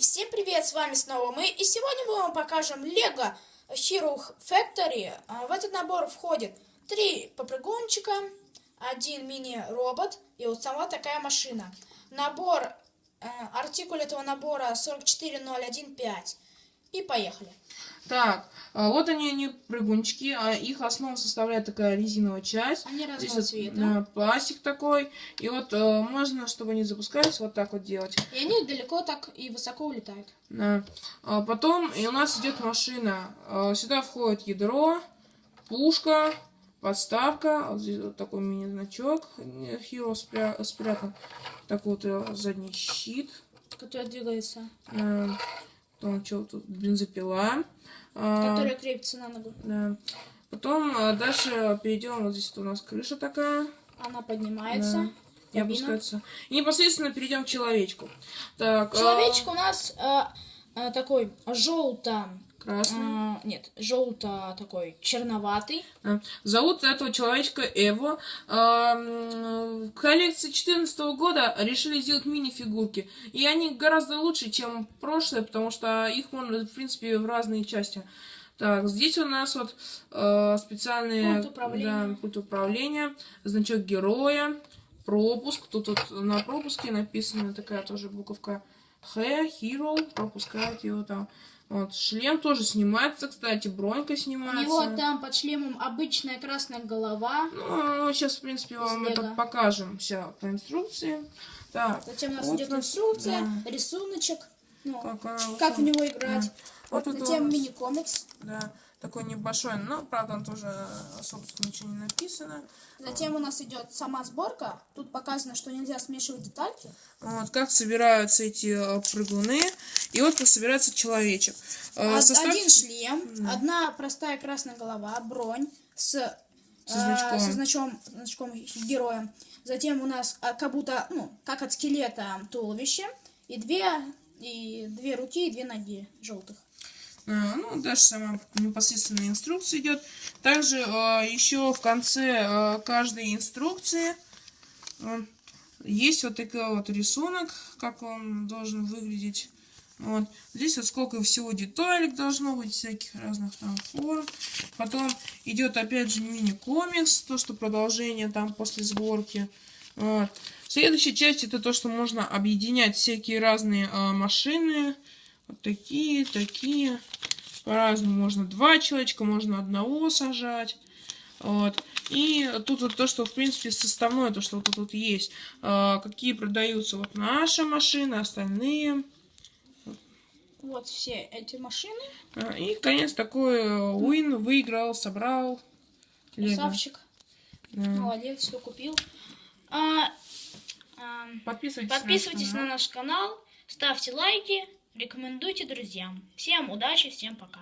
Всем привет, с вами снова мы. И сегодня мы вам покажем Lego Hero Factory. А, В этот набор входит три попрыгунчика, один мини-робот и вот сама такая машина. Набор, э, артикуль этого набора 44015. И поехали. Так, вот они, они прыгунчики, а их основу составляет такая резиновая часть. Они Здесь разного вот, цвета. пластик такой. И вот э, можно, чтобы они запускались, вот так вот делать. И они далеко так и высоко улетают. Да. А потом и у нас идет машина. А, Сюда входит ядро, пушка, подставка. Вот здесь вот такой мини-значок. Hero спря- спрятан. Такой вот э, задний щит. Который двигается. Потом что тут? Бензопила. А, Который крепится на ногу. Да. Потом а, дальше перейдем. Вот здесь вот у нас крыша такая. Она поднимается. И Кабина. опускается. И непосредственно перейдем к человечку. Так, а, Человечек у нас э, э, такой желто... красный. А, нет, желто такой черноватый. Да. Зовут этого человечка Эво. А, В коллекции 2014 года решили сделать мини-фигурки. И они гораздо лучше, чем прошлые, потому что их можно, в принципе, в разные части. Так, здесь у нас вот э, специальные... Пульт управления. Да, пульт управления, значок героя, пропуск. Тут вот на пропуске написана такая тоже буковка Х, Hero, пропускает его там. Вот, шлем тоже снимается, кстати, бронька У снимается. него там под шлемом обычная красная голова. Ну, сейчас, в принципе, вам Из это лего. покажем все по инструкции. Так, Затем у нас вот идет у нас, инструкция, да. рисуночек. Ну, Какая как в него играть. Да. Вот у затем мини-комикс. Да, такой небольшой, но, правда, он тоже особо ничего не написано. Затем у нас идет сама сборка. Тут показано, что нельзя смешивать детальки. Вот, как собираются эти э, прыгуны. И вот как собирается человечек. Э, Од- состав- Один шлем, одна простая красная голова, бронь с, э, Со значком. со значком, значком героя. Затем у нас а, как будто, ну, как от скелета туловище. И две, и две руки, и две ноги желтых. А, Ну, дальше сама непосредственно инструкция идет. Также э, еще в конце э, каждой инструкции э, есть вот такой вот рисунок, как он должен выглядеть. Вот. Здесь вот сколько всего деталек должно быть, всяких разных там форм. Потом идет опять же мини-комикс, то, что продолжение там после сборки. Вот. Следующая часть это то, что можно объединять всякие разные э, машины. Вот такие, такие. По-разному. Можно два человечка, можно одного сажать. Вот. И тут вот то, что, в принципе, составное, то, что вот тут вот есть. А, какие продаются вот наша машина, остальные. Вот все эти машины. А, и, конец такой э, Уин выиграл, собрал. Красавчик. Да. Молодец, все купил. А, а, Подписывайтесь, подписывайтесь на на наш наш канал, ставьте лайки, рекомендуйте друзьям. Всем удачи, всем пока.